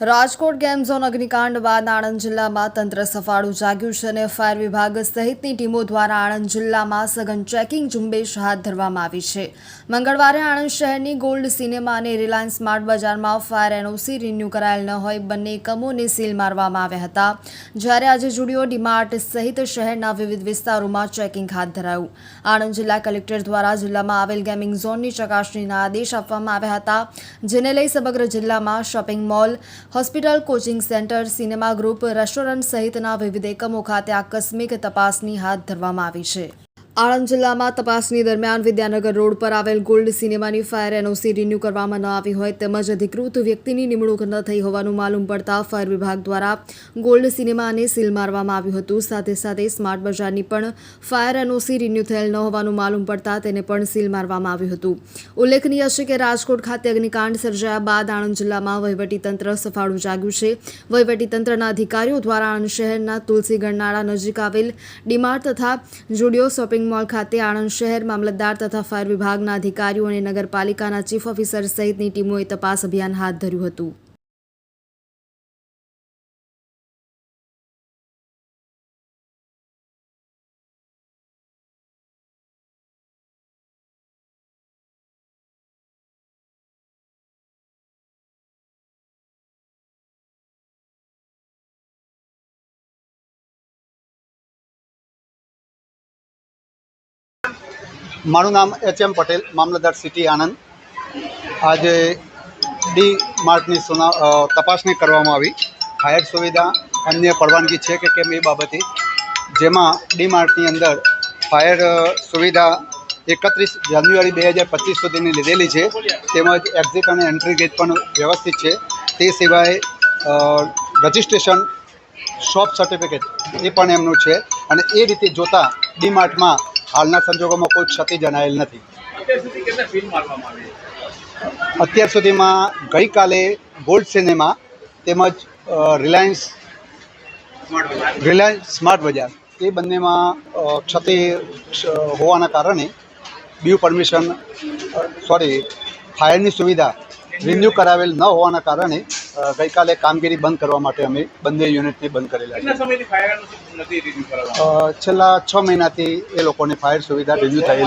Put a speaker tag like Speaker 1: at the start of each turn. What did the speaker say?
Speaker 1: Rajkot game zone અગ્નિકાંડ બાદ આણંદ જિલ્લામાં તંત્ર સફાળું જાગ્યું છે અને ફાયર વિભાગ સહિતની ટીમો દ્વારા આણંદ જિલ્લામાં સઘન ચેકિંગ ઝુંબેશ હાથ ધરવામાં આવી છે. મંગળવારે આણંદ શહેરની ગોલ્ડ સિનેમા અને રિલાયન્સ સ્માર્ટ બજારમાં ફાયર એનઓસી રિન્યૂ કરાયેલ ન હોય, બંને એકમોને સીલ મારવામાં આવ્યા હતા. જ્યારે આજે જુડિયો, ડીમાર્ટ સહિત શહેરના વિવિધ વિસ્તારોમાં ચેકિંગ હાથ ધરાયું. આણંદ જિલ્લા કલેક્ટર દ્વારા જિલ્લામાં આવેલ ગેમિંગ ઝોનની ચકાસણીના આદેશ આપવામાં આવ્યા હતા, જેને લઈ સમગ્ર જિલ્લામાં shopping mall hospital coaching centre, cinema group, restaurant સહિતના વિવિધ એકમો ખાતે આકસ્મિક તપાસની હાથ ધરવામાં આવી છે. આણંદ જિલ્લામાં તપાસની દરમિયાન વિદ્યાનગર રોડ પર આવેલ ગોલ્ડ સિનેમાની ફાયર એનઓસી રિન્યૂ કરવામાં ન આવી હોય તેમજ અધિકૃત વ્યક્તિની નિમણૂક ન થઈ હોવાનું માલુમ પડતા ફાયર વિભાગ દ્વારા ગોલ્ડ સિનેમાને સીલ મારવામાં આવ્યું હતું. સાથે સાથે સ્માર્ટ બજારની પણ ફાયર એનઓસી રિન્યૂ થયેલ ન હોવાનું માલુમ પડતા તેને પણ સીલ મારવામાં આવ્યું હતું. ઉલ્લેખનીય છે કે રાજકોટ ખાતે અગ્નિકાંડ સર્જાયા બાદ આણંદ જિલ્લામાં વહીવટીતંત્ર સફાળું જાગ્યું છે. વહીવટીતંત્રના અધિકારીઓ દ્વારા આણંદ શહેરના તુલસી ગણનાળા નજીક આવેલ ડીમાર્ટ તથા જુડિયો શોપિંગ મોલ ખાતે આણંદ શહેર મામલતદાર તથા ફાયર વિભાગના અધિકારીઓ અને નગરપાલિકાના ચીફ ઓફિસર સહિતની ટીમોએ તપાસ અભિયાન હાથ ધર્યું હતું.
Speaker 2: મારું નામ એચ એમ પટેલ, મામલતદાર સિટી આણંદ. આજે ડી માર્ટની સુના તપાસણી કરવામાં આવી. ફાયર સુવિધા, અન્ય પરવાનગી છે કે કેમ એ બાબતે. જેમાં ડી માર્ટની અંદર ફાયર સુવિધા એકત્રીસ જાન્યુઆરી બે હજાર પચીસ સુધીની લીધેલી છે. તેમજ એક્ઝિટ અને એન્ટ્રી ગેટ પણ વ્યવસ્થિત છે. તે સિવાય રજિસ્ટ્રેશન, શોપ સર્ટિફિકેટ એ પણ એમનું છે. અને એ રીતે જોતાં ડી માર્ટમાં હાલના સંજોગોમાં કોઈ ક્ષતિ જણાયેલ નથી.
Speaker 3: અત્યાર
Speaker 2: સુધીમાં ગઈકાલે ગોલ્ડ સિનેમા તેમજ રિલાયન્સ રિલાયન્સ સ્માર્ટ બજાર એ બંનેમાં ક્ષતિ હોવાના કારણે બીયુ પરમિશન સોરી ફાયરની સુવિધા રિન્યૂ કરાવેલ ન હોવાના કારણે ગઈકાલે કામગીરી બંધ કરવા માટે અમે બંને યુનિટને બંધ કરેલા છે. છેલ્લા છ મહિનાથી એ લોકોની ફાયર સુવિધા રિન્યુ થયેલ